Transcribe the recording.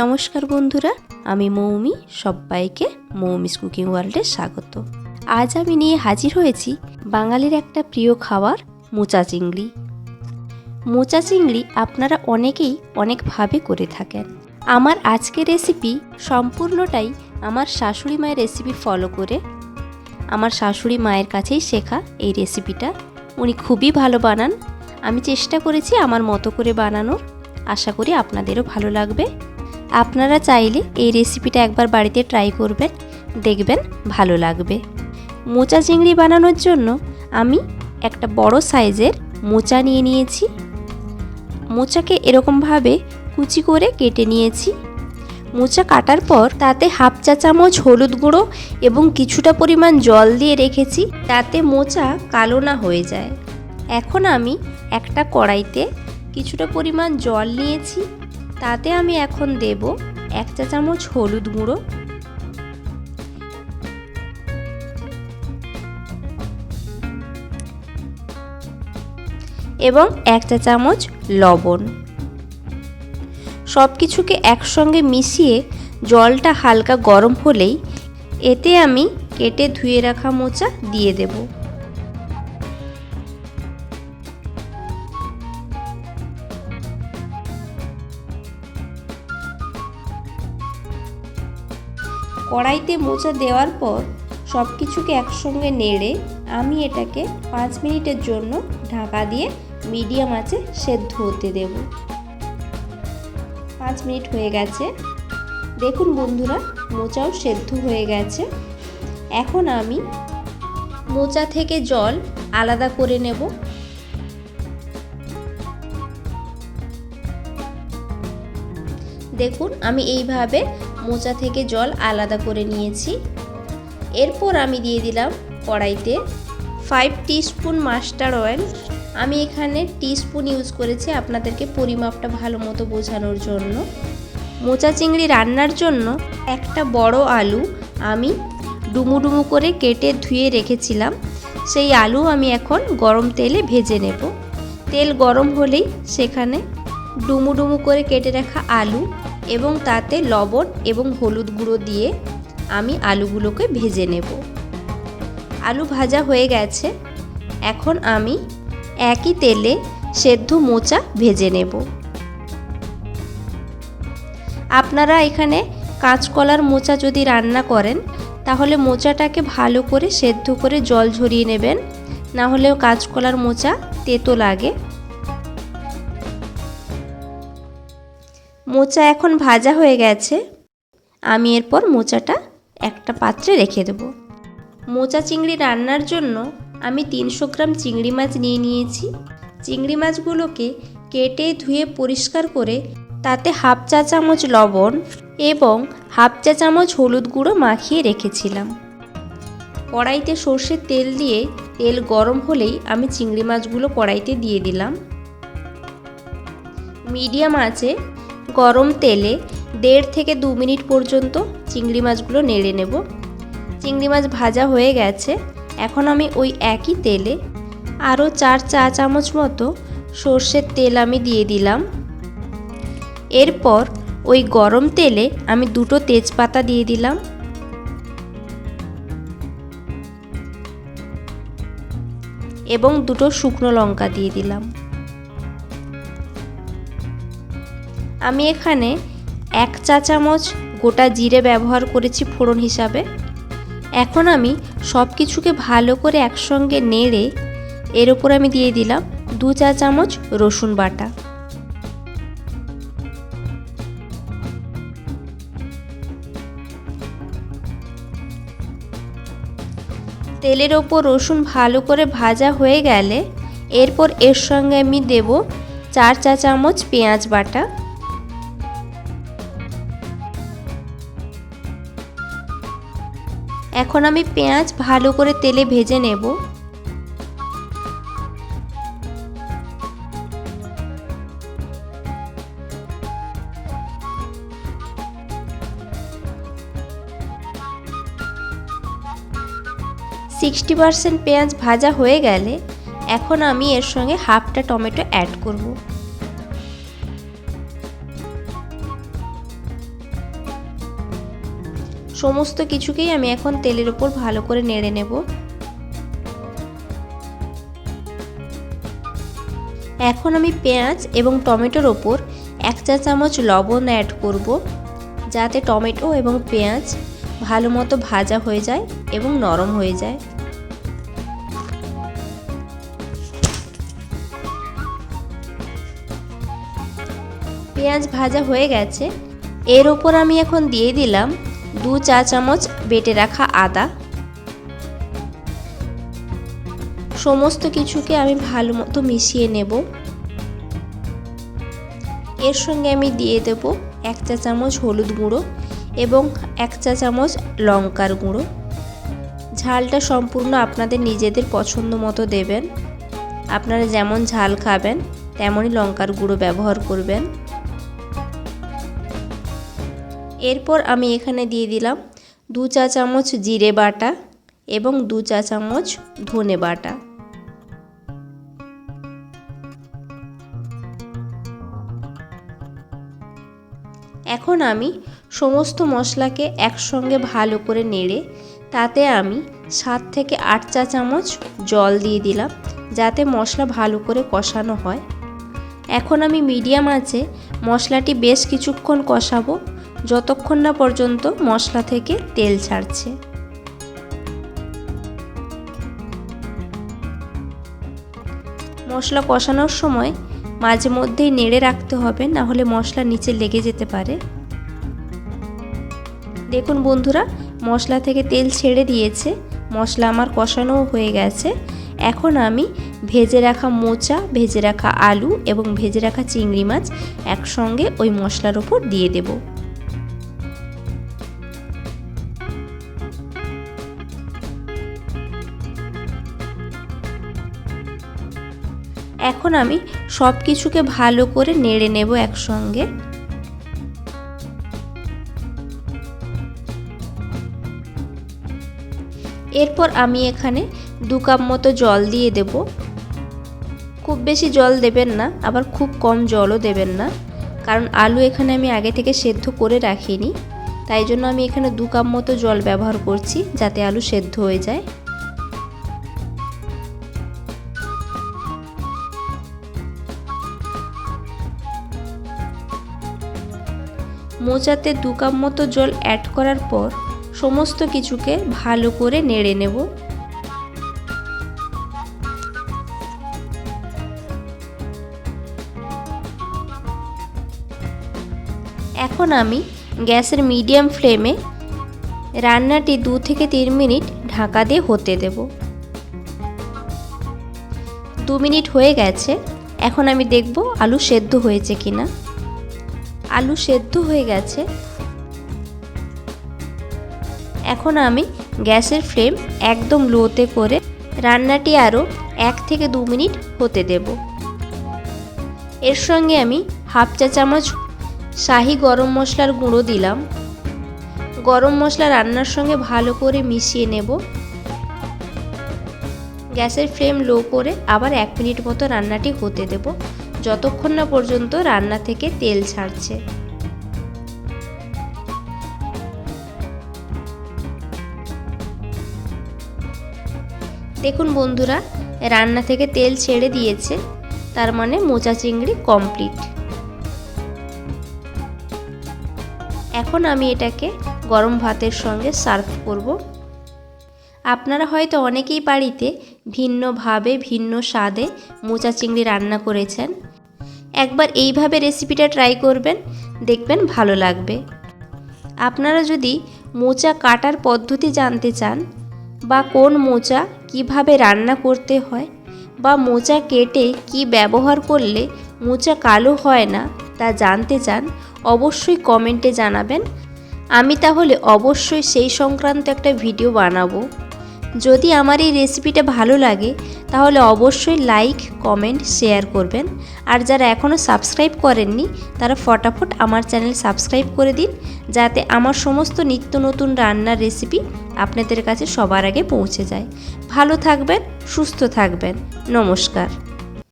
নমস্কার বন্ধুরা, আমি মৌমি, সবাইকে মৌমিস কুকিং ওয়ার্ল্ডে স্বাগত। আজ আমি নিয়ে হাজির হয়েছি বাঙালির একটা প্রিয় খাবার মোচা চিংড়ি। মোচা চিংড়ি আপনারা অনেকেই অনেকভাবে করে থাকেন। আমার আজকের রেসিপি সম্পূর্ণটাই আমার শাশুড়ি মায়ের রেসিপি ফলো করে। আমার শাশুড়ি মায়ের কাছেই শেখা এই রেসিপিটা উনি খুবই ভালো বানান। আমি চেষ্টা করেছি আমার মতো করে বানানোর। আশা করি আপনাদেরও ভালো লাগবে। আপনারা চাইলে এই রেসিপিটা একবার বাড়িতে ট্রাই করবেন, দেখবেন ভালো লাগবে। মোচা চিংড়ি বানানোর জন্য আমি একটা বড় সাইজের মোচা নিয়ে নিয়েছি। মোচাকে এরকমভাবে কুচি করে কেটে নিয়েছি। মোচা কাটার পর তাতে হাফ চা চামচ হলুদ গুঁড়ো এবং কিছুটা পরিমাণ জল দিয়ে রেখেছি তাতে মোচা কালো না হয়ে যায়। এখন আমি একটা কড়াইতে কিছুটা পরিমাণ জল নিয়েছি। তাতে আমি এখন দেব এক চা চামচ হলুদ গুঁড়ো। এবং এক চা চামচ লবণ। সব কিছুকে একসঙ্গে মিশিয়ে জলটা হালকা গরম হলেই এতে আমি কেটে ধুয়ে রাখা মোচা দিয়ে দেবো। কড়াইতে মোচা দেওয়ার পর সব কিছুকে একসঙ্গে নেড়ে আমি এটাকে পাঁচ মিনিটের জন্য ঢাকা দিয়ে মিডিয়াম আঁচে সেদ্ধ হতে দেব। পাঁচ মিনিট হয়ে গেছে। দেখুন বন্ধুরা, মোচাও সেদ্ধ হয়ে গেছে। এখন আমি মোচা থেকে জল আলাদা করে নেব। দেখুন, আমি এইভাবে মোচা থেকে জল আলাদা করে নিয়েছি। এরপর আমি দিয়ে দিলাম কড়াইতে ফাইভ টিস্পুন মাস্টার অয়েল আমি এখানে টিস্পুন ইউজ করেছি আপনাদেরকে পরিমাপটা ভালো মতো বোঝানোর জন্য। মোচা চিংড়ি রান্নার জন্য একটা বড় আলু আমি ডুমু ডুমু করে কেটে ধুয়ে রেখেছিলাম। সেই আলু আমি এখন গরম তেলে ভেজে নেব। তেল গরম হলেই সেখানে ডুমু ডুমু করে কেটে রাখা আলু এবং তাতে লবণ এবং হলুদ গুঁড়ো দিয়ে আমি আলুগুলোকে ভেজে নেব। আলু ভাজা হয়ে গেছে। এখন আমি একই তেলে সেদ্ধ মোচা ভেজে নেব। আপনারা এখানে কাঁচকলার মোচা যদি রান্না করেন, তাহলে মোচাটাকে ভালো করে সেদ্ধ করে জল ঝরিয়ে নেবেন। না হলেও কাঁচকলার মোচা তেতো লাগে। মোচা এখন ভাজা হয়ে গেছে। আমি এরপর মোচাটা একটা পাত্রে রেখে দেব। মোচা চিংড়ি রান্নার জন্য আমি তিনশো গ্রাম চিংড়ি মাছ নিয়ে নিয়েছি। চিংড়ি মাছগুলোকে কেটে ধুয়ে পরিষ্কার করে তাতে হাফ চা চামচ লবণ এবং হাফ চা চামচ হলুদ গুঁড়ো মাখিয়ে রেখেছিলাম। কড়াইতে সর্ষের তেল দিয়ে তেল গরম হলেই আমি চিংড়ি মাছগুলো কড়াইতে দিয়ে দিলাম। মিডিয়াম আছে গরম তেলে দেড় থেকে দু মিনিট পর্যন্ত চিংড়ি মাছগুলো নেড়ে নেব। চিংড়ি মাছ ভাজা হয়ে গেছে। এখন আমি ওই একই তেলে আরও চার চা চামচ মতো সর্ষের তেল আমি দিয়ে দিলাম। এরপর ওই গরম তেলে আমি দুটো তেজপাতা দিয়ে দিলাম। এবং দুটো শুকনো লঙ্কা দিয়ে দিলাম। আমি এখানে এক চা চামচ গোটা জিরে ব্যবহার করেছি ফোড়ন হিসাবে। এখন আমি সব কিছুকে ভালো করে একসঙ্গে নেড়ে এর ওপর আমি দিয়ে দিলাম দু চা চামচ রসুন বাটা। তেলের ওপর রসুন ভালো করে ভাজা হয়ে গেলে এরপর এর সঙ্গে আমি দেব চার চা চামচ পেঁয়াজ বাটা। এখন আমি পেঁয়াজ ভালো করে তেলে ভেজে নেব। সিক্সটি পারসেন্ট পেঁয়াজ ভাজা হয়ে গেলে এখন আমি এর সঙ্গে হাফটা টমেটো অ্যাড করব। সমস্ত কিছুকেই আমি এখন তেলের ওপর ভালো করে নেড়ে নেব। এখন আমি পেঁয়াজ এবং টমেটোর ওপর এক চা চামচ লবণ অ্যাড করব, যাতে টমেটো এবং পেঁয়াজ ভালো মতো ভাজা হয়ে যায় এবং নরম হয়ে যায়। পেঁয়াজ ভাজা হয়ে গেছে। এর ওপর আমি এখন দিয়ে দিলাম দু চা চামচ বেটে রাখা আদা। সমস্ত কিছুকে আমি ভালো মতো মিশিয়ে নেব। এর সঙ্গে আমি দিয়ে দেব এক চা চামচ হলুদ গুঁড়ো এবং এক চা চামচ লঙ্কার গুঁড়ো। ঝালটা সম্পূর্ণ আপনাদের নিজেদের পছন্দ মতো দেবেন। আপনারা যেমন ঝাল খাবেন, তেমনই লঙ্কার গুঁড়ো ব্যবহার করবেন। এরপর আমি এখানে দিয়ে দিলাম দু চা চামচ জিরে বাটা এবং দু চা চামচ ধনে বাটা। এখন আমি সমস্ত মশলাকে একসঙ্গে ভালো করে নেড়ে তাতে আমি সাত থেকে আট চা চামচ জল দিয়ে দিলাম যাতে মশলা ভালো করে কষানো হয়। এখন আমি মিডিয়াম আছে মশলাটি বেশ কিছুক্ষণ কষাবো। যতক্ষণ না পর্যন্ত মশলা থেকে তেল ছাড়ছে। মশলা কষানোর সময় মাঝে মধ্যেই নেড়ে রাখতে হবে, না হলে মশলা নিচে লেগে যেতে পারে। দেখুন বন্ধুরা, মশলা থেকে তেল ছেড়ে দিয়েছে, মশলা আমার কষানোও হয়ে গেছে। এখন আমি ভেজে রাখা মোচা, ভেজে রাখা আলু এবং ভেজে রাখা চিংড়ি মাছ একসঙ্গে ওই মশলার ওপর দিয়ে দেবো। এখন আমি সব কিছুকে ভালো করে নেড়ে নেব একসঙ্গে। এরপর আমি এখানে দু কাপ মতো জল দিয়ে দেব। খুব বেশি জল দেবেন না, আবার খুব কম জলও দেবেন না, কারণ আলু এখানে আমি আগে থেকে সেদ্ধ করে রাখিনি, তাই জন্য আমি এখানে দু কাপ মতো জল ব্যবহার করছি যাতে আলু সেদ্ধ হয়ে যায়। মোচাতে দু কাপ মতো জল অ্যাড করার পর সমস্ত কিছুকে ভালো করে নেড়ে নেব। এখন আমি গ্যাসের মিডিয়াম ফ্লেমে রান্নাটি দু থেকে তিন মিনিট ঢাকা দিয়ে হতে দেব। দু মিনিট হয়ে গেছে, এখন আমি দেখব আলু সেদ্ধ হয়েছে কিনা। আলু সেদ্ধ হয়ে গেছে। এখন আমি গ্যাসের ফ্লেম একদম লোতে করে রান্নাটি আরও এক থেকে দু মিনিট হতে দেব। এর সঙ্গে আমি হাফ চা চামচ শাহি গরম মশলার গুঁড়ো দিলাম। গরম মশলা রান্নার সঙ্গে ভালো করে মিশিয়ে নেব। গ্যাসের ফ্লেম লো করে আবার এক মিনিট মতো রান্নাটি হতে দেব। যতক্ষণ না পর্যন্ত রান্না থেকে তেল ছাড়ছে। দেখুন বন্ধুরা, রান্না থেকে তেল ছেড়ে দিয়েছে, তার মানে মোচা চিংড়ি কমপ্লিট। এখন আমি এটাকে গরম ভাতের সঙ্গে সার্ভ করব। আপনারা হয়তো অনেকেই বাড়িতে ভিন্নভাবে, ভিন্ন স্বাদে মোচা চিংড়ি রান্না করেছেন। একবার এইভাবে রেসিপিটা ট্রাই করবেন, দেখবেন ভালো লাগবে। আপনারা যদি মোচা কাটার পদ্ধতি জানতে চান, বা কোন মোচা কীভাবে রান্না করতে হয়, বা মোচা কেটে কি ব্যবহার করলে মোচা কালো হয় না, তা জানতে চান, অবশ্যই কমেন্টে জানাবেন। আমি তাহলে অবশ্যই সেই সংক্রান্ত একটা ভিডিও বানাবো। যদি আমার এই রেসিপিটা ভালো লাগে, তাহলে অবশ্যই লাইক কমেন্ট শেয়ার করবেন। আর যারা এখনও সাবস্ক্রাইব করেননি, তারা ফটাফট আমার চ্যানেল সাবস্ক্রাইব করে দিন, যাতে আমার সমস্ত নিত্য নতুন রান্নার রেসিপি আপনাদের কাছে সবার আগে পৌঁছে যায়। ভালো থাকবেন, সুস্থ থাকবেন। নমস্কার।